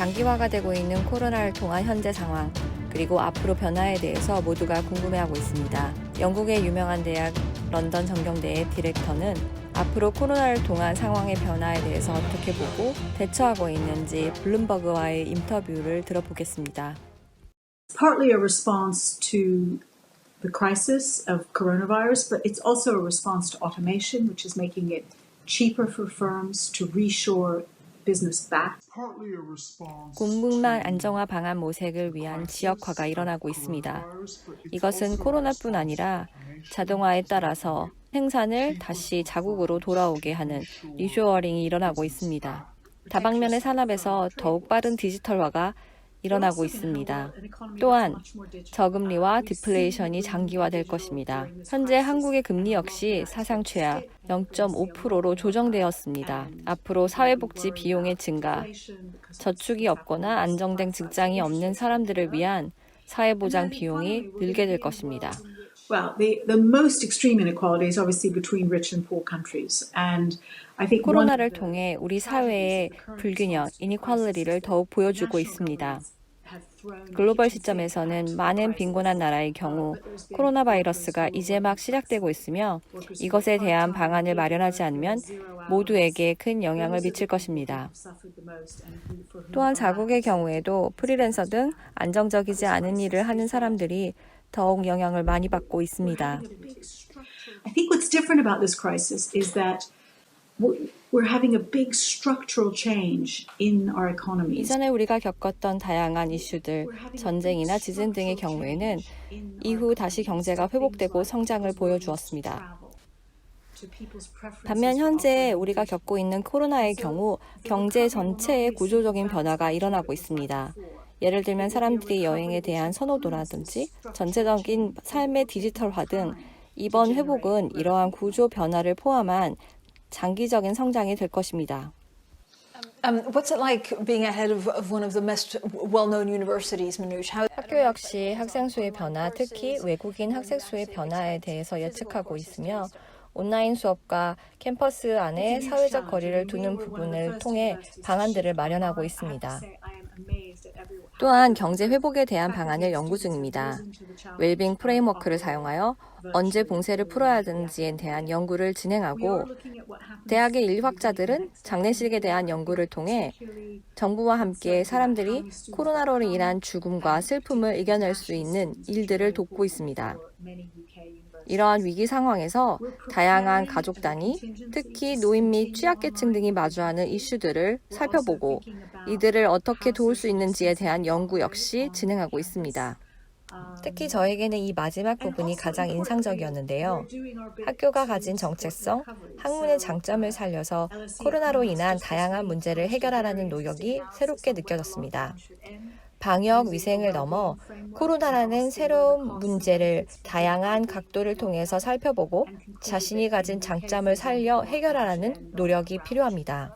장기화가 되고 있는 코로나를 통한 현재 상황, 그리고 앞으로 변화에 대해서 모두가 궁금해하고 있습니다. 영국의 유명한 대학 런던 정경대의 디렉터는 앞으로 코로나를 통한 상황의 변화에 대해서 어떻게 보고 대처하고 있는지 블룸버그와의 인터뷰를 들어보겠습니다. partly a response to the crisis of coronavirus, but it's also a response to automation, which is making it cheaper for firms to reshore business back. partly a response 공급망 to 안정화 방안 모색을 위한 지역화가 일어나고 있습니다. 이것은 코로나뿐 아니라 자동화에 따라서 생산을 다시 자국으로 돌아오게 하는 리쇼어링이 일어나고 있습니다. 다방면의 산업에서 더욱 빠른 디지털화가 일어나고 있습니다. 또한 저금리와 디플레이션이 장기화될 것입니다. 현재 한국의 금리 역시 사상 최하 0.5%로 조정되었습니다. 앞으로 사회복지 비용의 증가, 저축이 없거나 안정된 직장이 없는 사람들을 위한 사회보장 비용이 늘게 될 것입니다. Well, the, the most extreme inequality is obviously between rich and poor countries. And I think one of 코로나를 통해 우리 사회의 불균형, 이니퀄리티를 더욱 보여주고 있습니다. 글로벌 시점에서는 많은 빈곤한 나라의 경우 코로나 바이러스가 이제 막 시작되고 있으며 이것에 대한 방안을 마련하지 않으면 모두에게 큰 영향을 미칠 것입니다. 또한 자국의 경우에도 프리랜서 등 안정적이지 않은 일을 하는 사람들이 더욱 영향을 많이 받고 있습니다. I think what's different about this crisis is that we're having a big structural change in our. 이전에 우리가 겪었던 다양한 이슈들, 전쟁이나 지진 등의 경우에는 이후 다시 경제가 회복되고 성장을 보여주었습니다. 반면 현재 우리가 겪고 있는 코로나의 경우 경제 전체의 구조적인 변화가 일어나고 있습니다. 예를 들면 사람들이 여행에 대한 선호도라든지 전체적인 삶의 디지털화 등 이번 회복은 이러한 구조 변화를 포함한 장기적인 성장이 될 것입니다. Um, what's it like being ahead of, of one of the most well-known universities, Manoj? How, 학교 역시 학생 수의 변화, 특히 외국인 학생 수의 변화에 대해서 예측하고 있으며 온라인 수업과 캠퍼스 안에 사회적 거리를 두는 부분을 통해 방안들을 마련하고 있습니다. 또한 경제 회복에 대한 방안을 연구 중입니다. 웰빙 프레임워크를 사용하여 언제 봉쇄를 풀어야 하는지에 대한 연구를 진행하고 대학의 인류학자들은 장례식에 대한 연구를 통해 정부와 함께 사람들이 코로나로 인한 죽음과 슬픔을 이겨낼 수 있는 일들을 돕고 있습니다. 이러한 위기 상황에서 다양한 가족 단위, 특히 노인 및 취약계층 등이 마주하는 이슈들을 살펴보고 이들을 어떻게 도울 수 있는지에 대한 연구 역시 진행하고 있습니다. 특히 저에게는 이 마지막 부분이 가장 인상적이었는데요. 학교가 가진 정체성, 학문의 장점을 살려서 코로나로 인한 다양한 문제를 해결하라는 노력이 새롭게 느껴졌습니다. 방역 위생을 넘어 코로나라는 새로운 문제를 다양한 각도를 통해서 살펴보고 자신이 가진 장점을 살려 해결하라는 노력이 필요합니다.